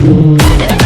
Got it.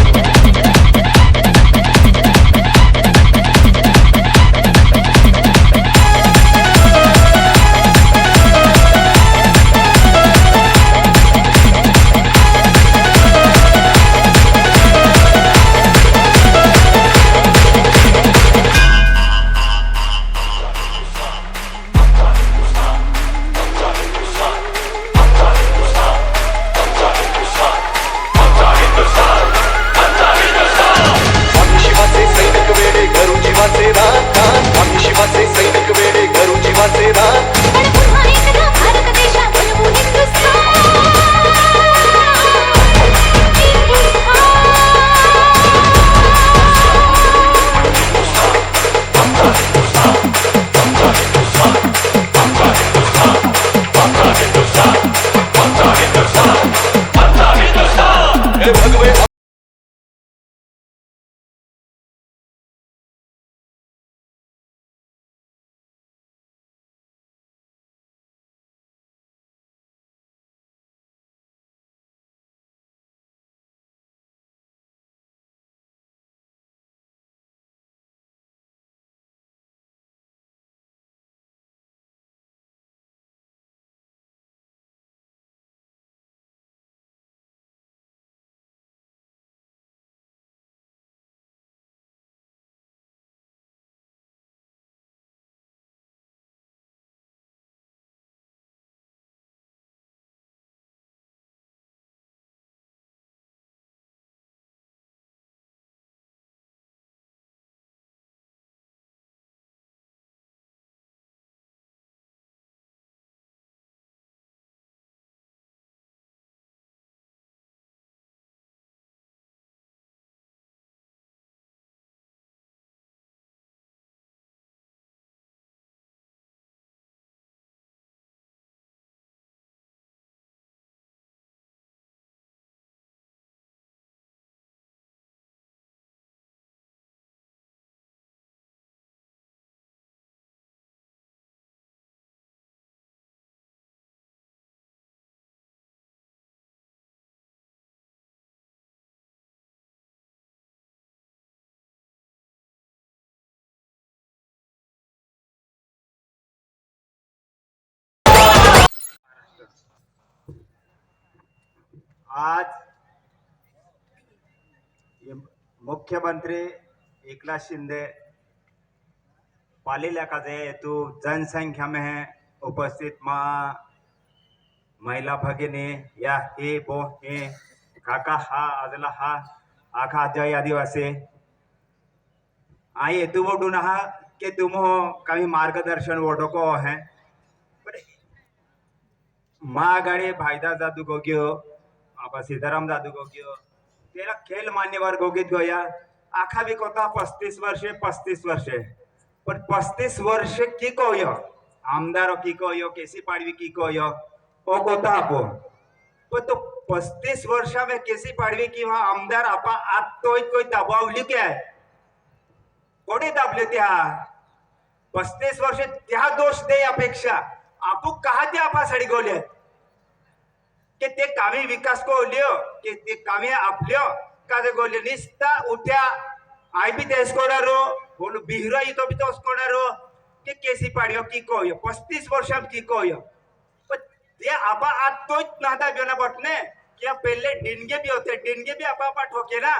आज मुख्यमंत्री एकनाथ शिंदे पाली इलाका से हेतु जनसंख्या में है उपस्थित माँ महिला भगिनी या हे बो हे काका हा आजला हा आखा जय आदिवासी। आई हेतु वोडून हा के तुम काही मार्गदर्शन वडोको है? पण महागाडे भाईदा जादू गोग्यो आपा सीताराम को गयो तेरा खेल मान्यवर गोगीत गोया आखा भी कोता पस्तीस वर्षे पस्तीस वर्षे पण पस्तीस वर्ष की कोयो आमदार की कोयो केसी पाडवी की कोयो ओ कोता आपो पण तो पस्तीस वर्षा में केसी पाडवी किंवा आमदार आपा आत तोय कोई दबावली काय कोणी दाबले त्या पस्तीस वर्ष त्या दोष दे अपेक्षा आपू कहा ते आपा सडी गोले के ते कामी विकास को लियो के ते कामी आपल्यो का ते गोले निस्ता उठ्या आय बी तेस कोणारो बोल बिहरो तो बी तोस रो। के केसी पाडियो की कोयो पस्तीस वर्षां की कोयो पण ते आपा आज तो नादा बियो हो ना बटने कि पहले डिनगे भी होते डिनगे भी आपा आपा ठोके ना।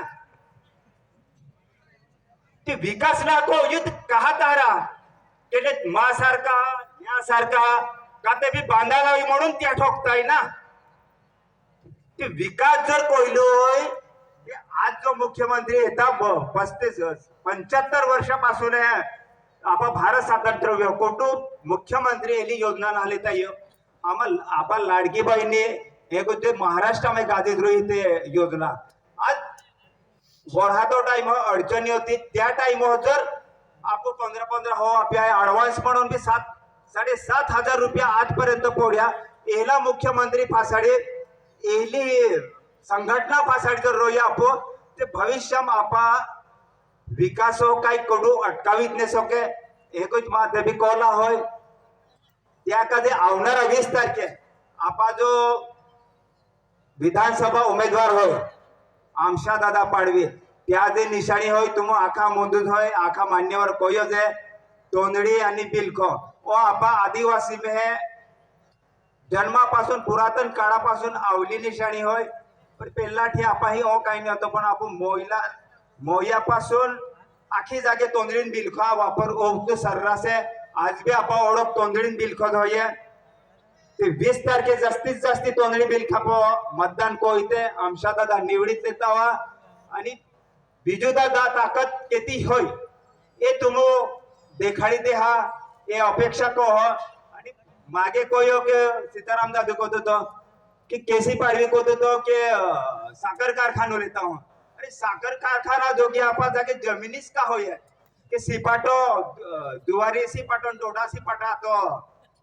ते विकास ना को युद्ध कहा तारा केले मा सारखा या सारखा का ते बी बांधायला म्हणून त्या ठोकताय ना। ते विकास जर कोयलोय आज जो मुख्यमंत्री येता पस्तीस पंच्याहत्तर वर्षापासून आहे आपा भारत स्वातंत्र्य कुटुंब मुख्यमंत्री येली योजना नाले ताई. आम्हाला आपा लाडकी बहिणी हे ते महाराष्ट्रामध्ये गादीत रोही ते योजना. आज वरहातो टाइम अडचणी होती त्या टाइम जर आपण पंधरा पंधरा हो आपल्या अडवान्स म्हणून बी सात साडेसात हजार रुपया आजपर्यंत पोड्या एला मुख्यमंत्री फासाडे एली संघटना फासाडी जर रोया आपो ते भविष्यम आपा विकासो काही कडू अटकावीत नेसोके एकच माते बी कोला होय. त्या कधी आवणारा वीस तारखे. आपा जो विधानसभा उमेदवार होय आमशा दादा पाडवी त्या जे निशाणी होय तुम आखा मोंदूद होय आखा मान्यवर कोयज आहे तोंदडी आणि बिलखो. ओ आपा आदिवासी में है जन्मापासून पुरातन काळापासून आवली निशाणी होय. पण હોય પણ પહેલાથી ओ काही नव्हतं पण आपण मोईला मोयापासून आखी जागे तोंदळीन बिलखो वापर ओघतो सर्रास. आहे आज बी आपा ओळख तोंदळीन बिलखो होय ते वीस तारखे जास्तीत जास्ती तोंदणी बिल खापो मतदान को इथे आमच्या दादा निवडीत देता वा आणि बिजू दादा ताकद किती होय ए तुम देखाडी दे हा हे अपेक्षा को हो. मागे कोयो हो के सीताराम दादू को तो, तो कि केसी पाड़वी को तो, के साकर कारखानो लेता हूँ। अरे साकर कारखाना जो कि आप जाके जमीनिस का हो है कि सिपाटो दुवारी सिपाटो टोडा सिपाटा तो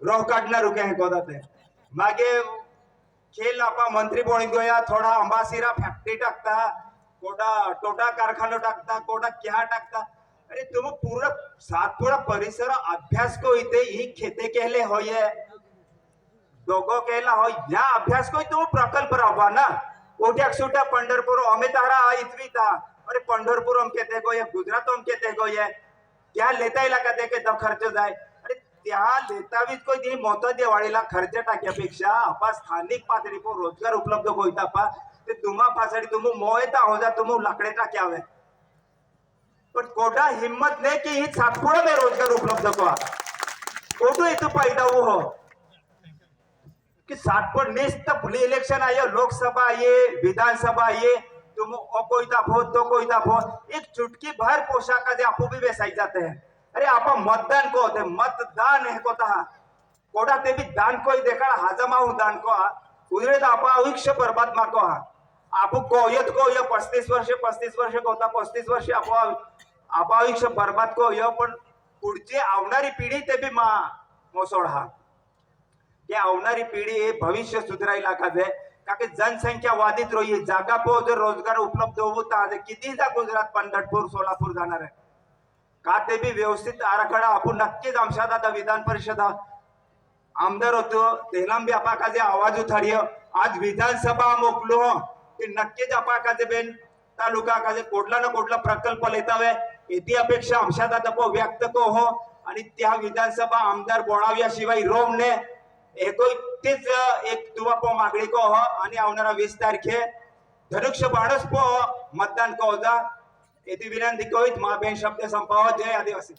रोह काटना रुके हैं कोदाते मागे खेल आपा मंत्री बोणी गोया थोडा अंबासीरा फॅक्टरी टाकता कोटा टोटा कारखानो टाकता कोटा क्या टाकता अरे तुम पूरा सातपुडा परिसर अभ्यास को इते ही खेते कहले हो ये। दोगो कहला हो। या अभ्यास को तुम प्रकल्प राबवा ना। ओट्याक सुट्या पंढरपूर अमे तारा इतवी था। अरे पंढरपूर हम कहते गो ये गुजरात हम कहते गो ये। क्या लेता इलाका ते के तो खर्च हो जाए। अरे त्या लेतावीत कोई ती मोठा दिवाळीला खर्च टाक्यापेक्षा आपा स्थानिक पातळीवर रोजगार उपलब्ध होईता पा ते तुम्हा पासाठी तुम मोयता हो जा तुम लाकडे टाक्यावे पण कोटा हिम्मत ने की ही सातपुडा में रोजगार उपलब्ध को कोटो इथं वो हो. कि सातपुड़ नेस्त पुले इलेक्शन आयो लोकसभा आये विधानसभा आये तुम ओ कोई ता भो तो कोई ता भो. एक चुटकी भर पोशाक जे आपू भी बेसाई जाते. हैं अरे आप मतदान को होते मतदान है को हा कोडा ते भी दान कोई देखा हाजमा हूं दान को हा उधरे तो आप आयुष्य बर्बाद मा को हा आप को यत को यो पस्तीस वर्ष पस्तीस वर्ष को होता पस्तीस वर्ष आप आप आयुष्य बर्बाद को यो पण पुढची आवणारी पिढी ते बी मा मोसोड हा. की आवणारी पिढी हे भविष्य सुधारायला काजे का की जनसंख्या वादित रोई जागा पो जर रोजगार उपलब्ध होता आज किती जा गुजरात पंढरपूर सोलापूर जाणार आहे. का ते बी व्यवस्थित आराखडा आपण नक्कीच आमच्या आता विधान परिषद आमदार होतो तेलाम बी आपा काजे आवाज उठाडियो. आज विधानसभा मोकलो हो. हो ते नक्कीच आपा काजे बेन तालुका काजे कोटला ना कोटला प्रकल्प लेतावे येती अपेक्षा आमच्या दादा पो व्यक्त को हो. आणि त्या विधानसभा आमदार बोलाव्याशिवाय रोम ने एकोय तेच एक तुवा पो मागणी को हो आणि आवणारा वीस तारखे. धनुष्य बाणस पो हो, मतदान को होता. येथे विनंती कोईत महाबेन शब्द संपावत. जय आदिवासी.